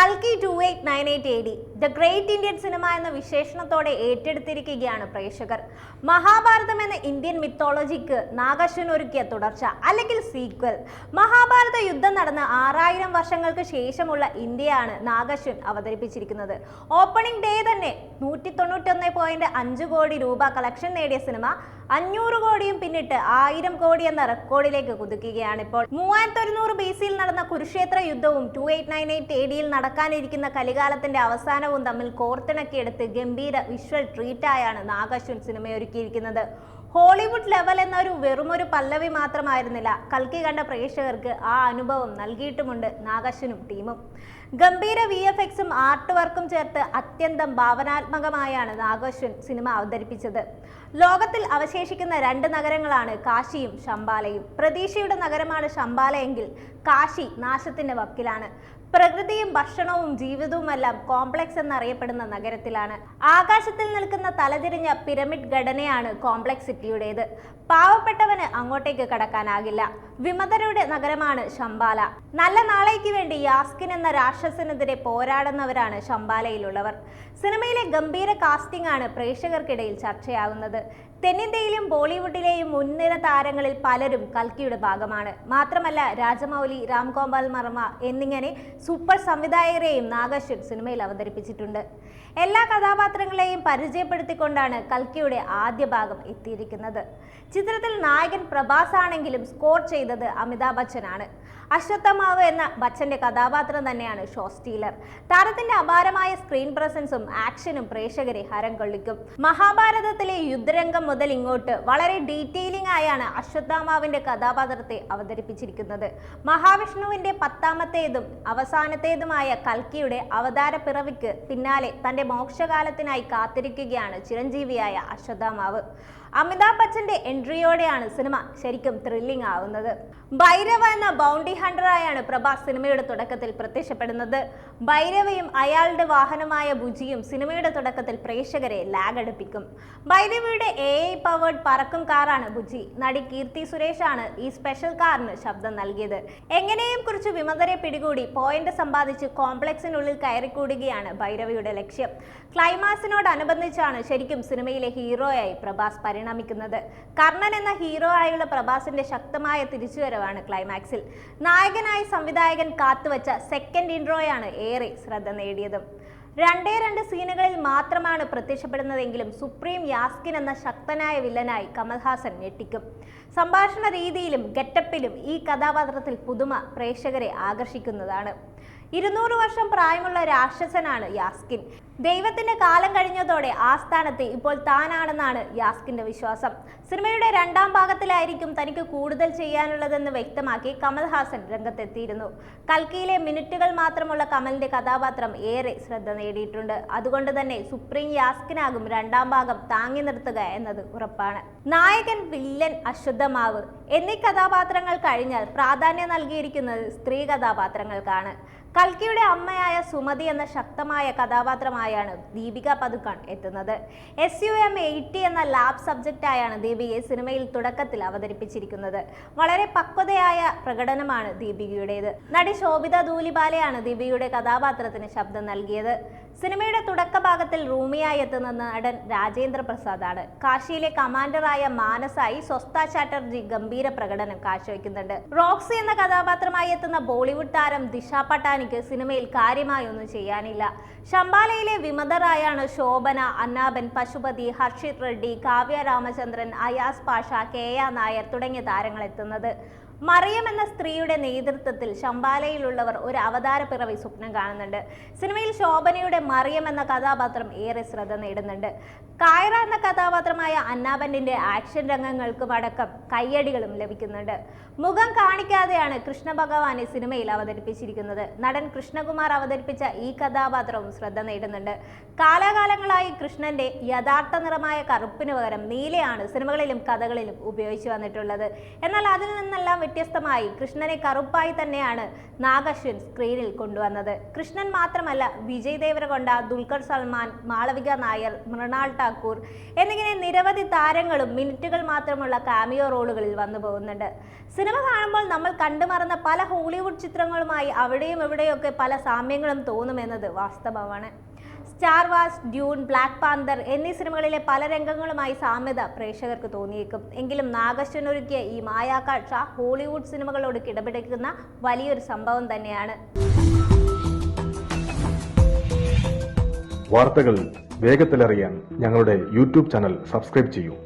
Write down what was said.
കൽക്കി two eight nine eight A D the great Indian cinema എന്ന വിശേഷണത്തോടെ ഏറ്റെടുത്തിരിക്കുകയാണ് പ്രേക്ഷകർ. മഹാഭാരതം എന്ന ഇന്ത്യൻ മിത്തോളജിക്ക് നാഗശ്വൻ ഒരുക്കിയ തുടർച്ച അല്ലെങ്കിൽ സീക്വൽ മഹാഭാരത യുദ്ധം നടന്ന ആറായിരം വർഷങ്ങൾക്ക് ശേഷമുള്ള ഇന്ത്യയാണ് നാഗശ്വൻ അവതരിപ്പിച്ചിരിക്കുന്നത്. ഓപ്പണിംഗ് ഡേ തന്നെ നൂറ്റി തൊണ്ണൂറ്റൊന്ന് പോയിന്റ് അഞ്ച് കോടി രൂപ കളക്ഷൻ നേടിയ സിനിമ അഞ്ഞൂറ് കോടിയും പിന്നിട്ട് ആയിരം കോടി എന്ന റെക്കോർഡിലേക്ക് കുതിക്കുകയാണ് ഇപ്പോൾ മൂവായിരത്തി ഒരുന്നൂറ് ബി സിയിൽ നടന്ന കുരുക്ഷേത്ര യുദ്ധവും two eight nine eight A ഡിയിൽ നടക്കാനിരിക്കുന്ന കലികാലത്തിന്റെ അവസാനവും തമ്മിൽ കോർത്തിണക്കിയെടുത്ത് ഗംഭീര വിഷ്വൽ ട്രീറ്റായാണ് നാഗശ്വൻ സിനിമയൊരുക്കിയിരിക്കുന്നത്. ഹോളിവുഡ് ലെവൽ എന്നൊരു വെറുമൊരു പല്ലവി മാത്രമായിരുന്നില്ല. കൽക്കി കണ്ട പ്രേക്ഷകർക്ക് ആ അനുഭവം നൽകിയിട്ടുമുണ്ട് നാഗശ്വനും ടീമും. ഗംഭീര വി എഫ് എക്സും ആർട്ട് വർക്കും ചേർത്ത് അത്യന്തം ഭാവനാത്മകമായാണ് നാഗശ്വൻ സിനിമ അവതരിപ്പിച്ചത്. ലോകത്തിൽ അവശേഷിക്കുന്ന രണ്ട് നഗരങ്ങളാണ് കാശിയും ശംബാലയും. പ്രതീക്ഷയുടെ നഗരമാണ് ശംബാലയെങ്കിൽ കാശി നാശത്തിന്റെ വക്കിലാണ്. പ്രകൃതിയും ഭക്ഷണവും ജീവിതവുമെല്ലാം കോംപ്ലക്സ് എന്നറിയപ്പെടുന്ന നഗരത്തിലാണ്. ആകാശത്തിൽ നിൽക്കുന്ന തലതിരിഞ്ഞ പിരമിഡ് ഘടനയാണ് കോംപ്ലക്സ് സിറ്റിയുടേത്. പാവപ്പെട്ടവന് അങ്ങോട്ടേക്ക് കടക്കാനാകില്ല. വിമതരുടെ നഗരമാണ് ശംബാല. നല്ല നാളേക്ക് വേണ്ടി യാസ്കിൻ എന്ന രാക്ഷസനെതിരെ പോരാടുന്നവരാണ് ശംബാലയിലുള്ളവർ. സിനിമയിലെ ഗംഭീര കാസ്റ്റിംഗ് ആണ് പ്രേക്ഷകർക്കിടയിൽ ചർച്ചയാകുന്നത് തെന്നിന്ത്യയിലും ബോളിവുഡിലെയും മുൻനിര താരങ്ങളിൽ പലരും കൽക്കിയുടെ ഭാഗമാണ്. മാത്രമല്ല രാജമൗലി രാംഗോപാൽ മർമ്മ എന്നിങ്ങനെ സൂപ്പർ സംവിധായകരെയും നാഗശ്വൻ സിനിമയിൽ അവതരിപ്പിച്ചിട്ടുണ്ട്. എല്ലാ കഥാപാത്രങ്ങളെയും പരിചയപ്പെടുത്തിക്കൊണ്ടാണ് കൽക്കിയുടെ ആദ്യ ഭാഗം എത്തിയിരിക്കുന്നത്. ചിത്രത്തിൽ നായകൻ പ്രഭാസ് ആണെങ്കിലും സ്കോർ ചെയ്തത് അമിതാഭ് ബച്ചനാണ്. അശ്വത്ഥമാവ് എന്ന ബച്ചന്റെ കഥാപാത്രം തന്നെയാണ് ഷോ സ്റ്റീലർ. താരത്തിന്റെ അപാരമായ സ്ക്രീൻ പ്രസൻസും ആക്ഷനും പ്രേക്ഷകരെ ഹരം കൊള്ളിക്കും. മഹാഭാരതത്തിലെ യുദ്ധരംഗം മുതൽ ഇങ്ങോട്ട് വളരെ ഡീറ്റെയിലിംഗ് ആയാണ് അശ്വത്ഥാമാവിന്റെ കഥാപാത്രത്തെ അവതരിപ്പിച്ചിരിക്കുന്നത്. മഹാവിഷ്ണുവിന്റെ പത്താമത്തേതും അവസാനത്തേതുമായ കൽക്കിയുടെ അവതാര പിറവിക്ക് പിന്നാലെ തന്റെ മോക്ഷകാലത്തിനായി കാത്തിരിക്കുകയാണ് ചിരഞ്ജീവിയായ അശ്വത്ഥാമാവ്. അമിതാഭ് ബച്ചന്റെ എൻട്രിയോടെയാണ് സിനിമ ശരിക്കും ത്രില്ലിംഗ് ആവുന്നത്. ഭൈരവ എന്ന ബൗണ്ടി ഹണ്ടറായാണ് പ്രഭാസ് സിനിമയുടെ തുടക്കത്തിൽ പ്രത്യക്ഷപ്പെടുന്നത്. ഭൈരവയും അയാളുടെ വാഹനമായ ബുജിയും സിനിമയുടെ തുടക്കത്തിൽ പ്രേക്ഷകരെ ലാഗടിപ്പിക്കും ഭൈരവയുടെ എ ഐ പവേർഡ് പറക്കും കാറാണ് ബുജി. നടി കീർത്തി സുരേഷാണ് ഈ സ്പെഷ്യൽ കാറിന് ശബ്ദം നൽകിയത്. എങ്ങനെയും കുറിച്ച് വിമതരെ പിടികൂടി പോയിന്റ് സമ്പാദിച്ച് കോംപ്ലക്സിനുള്ളിൽ കയറിക്കൂടുകയാണ് ഭൈരവയുടെ ലക്ഷ്യം. ക്ലൈമാക്സിനോടനുബന്ധിച്ചാണ് ശരിക്കും സിനിമയിലെ ഹീറോയായി പ്രഭാസ് പരിണമിക്കുന്നത്. കർണൻ എന്ന ഹീറോ ആയുള്ള പ്രഭാസിന്റെ ശക്തമായ തിരിച്ചുവരവാണ് ക്ലൈമാക്സിൽ നായകനായി സംവിധായകൻ കാത്തുവച്ച സെക്കൻഡ് ഇൻട്രോയാണ് ഏറെ ശ്രദ്ധ നേടിയതും. രണ്ടേ രണ്ട് സീനുകളിൽ മാത്രമാണ് പ്രത്യക്ഷപ്പെടുന്നതെങ്കിലും സുപ്രീം യാസ്കിൻ എന്ന ശക്തനായ വില്ലനായി കമൽഹാസൻ ഞെട്ടിക്കും. സംഭാഷണ രീതിയിലും ഗെറ്റപ്പിലും ഈ കഥാപാത്രത്തിൽ പുതുമ പ്രേക്ഷകരെ ആകർഷിക്കുന്നതാണ്. ഇരുന്നൂറ് വർഷം പ്രായമുള്ള രാക്ഷസനാണ് യാസ്കിൻ. ദൈവത്തിന്റെ കാലം കഴിഞ്ഞതോടെ ആ സ്ഥാനത്ത് ഇപ്പോൾ താനാണെന്നാണ് യാസ്കിന്റെ വിശ്വാസം. സിനിമയുടെ രണ്ടാം ഭാഗത്തിലായിരിക്കും തനിക്ക് കൂടുതൽ ചെയ്യാനുള്ളതെന്ന് വ്യക്തമാക്കി കമൽഹാസൻ രംഗത്തെത്തിയിരുന്നു. കൽക്കിയിലെ മിനിറ്റുകൾ മാത്രമുള്ള കമലിന്റെ കഥാപാത്രം ഏറെ ശ്രദ്ധ നേടിയിട്ടുണ്ട്. അതുകൊണ്ട് തന്നെ സുപ്രീം യാസ്കിനാകും രണ്ടാം ഭാഗം താങ്ങി നിർത്തുക എന്നത് ഉറപ്പാണ്. നായകൻ വില്ലൻ അശുദ്ധമാവ് എന്നീ കഥാപാത്രങ്ങൾ കഴിഞ്ഞാൽ പ്രാധാന്യം നൽകിയിരിക്കുന്നത് സ്ത്രീ കഥാപാത്രങ്ങൾക്കാണ്. കൽക്കിയുടെ അമ്മയായ സുമതി എന്ന ശക്തമായ കഥാപാത്രമായാണ് ദീപിക പതുക്കൺ എത്തുന്നത്. എസ് യു എം എയ്റ്റി എന്ന ലാബ് സബ്ജക്റ്റായാണ് ദീപികയെ സിനിമയിൽ തുടക്കത്തിൽ അവതരിപ്പിച്ചിരിക്കുന്നത്. വളരെ പക്വതയായ പ്രകടനമാണ് ദീപികയുടേത്. നടി ശോഭിത ധൂലിബാലയാണ് ദീപികയുടെ കഥാപാത്രത്തിന് ശബ്ദം നൽകിയത്. സിനിമയുടെ തുടക്ക ഭാഗത്തിൽ റൂമിയായി എത്തുന്ന നടൻ രാജേന്ദ്ര പ്രസാദാണ് കാശിയിലെ കമാൻഡറായ മാനസായി സ്വസ്ഥ ചാറ്റർജി ഗംഭീര പ്രകടനം കാഴ്ചവെക്കുന്നുണ്ട്. റോക്സി എന്ന കഥാപാത്രമായി എത്തുന്ന ബോളിവുഡ് താരം ദിശ പട്ടാനിക്ക് സിനിമയിൽ കാര്യമായൊന്നും ചെയ്യാനില്ല. ശമ്പാലയിലെ വിമതരായാണ് ശോഭന അന്നാബൻ പശുപതി ഹർഷിത് റെഡ്ഡി കാവ്യ രാമചന്ദ്രൻ അയാസ് പാഷ കെ നായർ തുടങ്ങിയ താരങ്ങൾ എത്തുന്നത്. മറിയം എന്ന സ്ത്രീയുടെ നേതൃത്വത്തിൽ ശമ്പാലയിലുള്ളവർ ഒരു അവതാര പിറവി സ്വപ്നം കാണുന്നുണ്ട്. സിനിമയിൽ ശോഭനയുടെ മറിയം എന്ന കഥാപാത്രം ഏറെ ശ്രദ്ധ നേടുന്നുണ്ട്. കായറ എന്ന കഥാപാത്രമായ അന്നാബന്റെ ആക്ഷൻ രംഗങ്ങൾക്കും അടക്കം കയ്യടികളും ലഭിക്കുന്നുണ്ട്. മുഖം കാണിക്കാതെയാണ് കൃഷ്ണ ഭഗവാനെ സിനിമയിൽ അവതരിപ്പിച്ചിരിക്കുന്നത്. നടൻ കൃഷ്ണകുമാർ അവതരിപ്പിച്ച ഈ കഥാപാത്രവും ശ്രദ്ധ നേടുന്നുണ്ട്. കാലാകാലങ്ങളായി കൃഷ്ണന്റെ യഥാർത്ഥ നിറമായ കറുപ്പിന് പകരം നീലയാണ് സിനിമകളിലും കഥകളിലും ഉപയോഗിച്ചു വന്നിട്ടുള്ളത്. എന്നാൽ അതിൽ നിന്നെല്ലാം വ്യത്യസ്തമായി കൃഷ്ണനെ കറുപ്പായി തന്നെയാണ് നാഗശ്വൻ സ്ക്രീനിൽ കൊണ്ടുവന്നത്. കൃഷ്ണൻ മാത്രമല്ല വിജയ് ദേവരകൊണ്ട ദുൽഖർ സൽമാൻ മാളവിക നായർ മൃണാൾ ടാക്കൂർ എന്നിങ്ങനെ നിരവധി താരങ്ങളും മിനിറ്റുകൾ മാത്രമുള്ള കാമിയോ റോളുകളിൽ വന്നു പോകുന്നുണ്ട്. സിനിമ കാണുമ്പോൾ നമ്മൾ കണ്ടുമറന്ന പല ഹോളിവുഡ് ചിത്രങ്ങളുമായി അവിടെയും ഇവിടെയൊക്കെ പല സാമ്യങ്ങളും തോന്നുമെന്നത് വാസ്തവമാണ്. Star wars Dune Black Panther എന്നീ സിനിമകളിലെ പല രംഗങ്ങളുമായി സാമ്യത പ്രേക്ഷകർക്ക് തോന്നിയേക്കും. എങ്കിലും നാഗശ്വൻ ഒരുക്കിയ ഈ മായാകാഴ്ച ഹോളിവുഡ് സിനിമകളോട് കിടപിടിക്കുന്ന വലിയൊരു സംഭവം തന്നെയാണ്. വാർത്തകൾ വേഗത്തിലറിയാൻ ഞങ്ങളുടെ യൂട്യൂബ് ചാനൽ സബ്സ്ക്രൈബ് ചെയ്യൂ.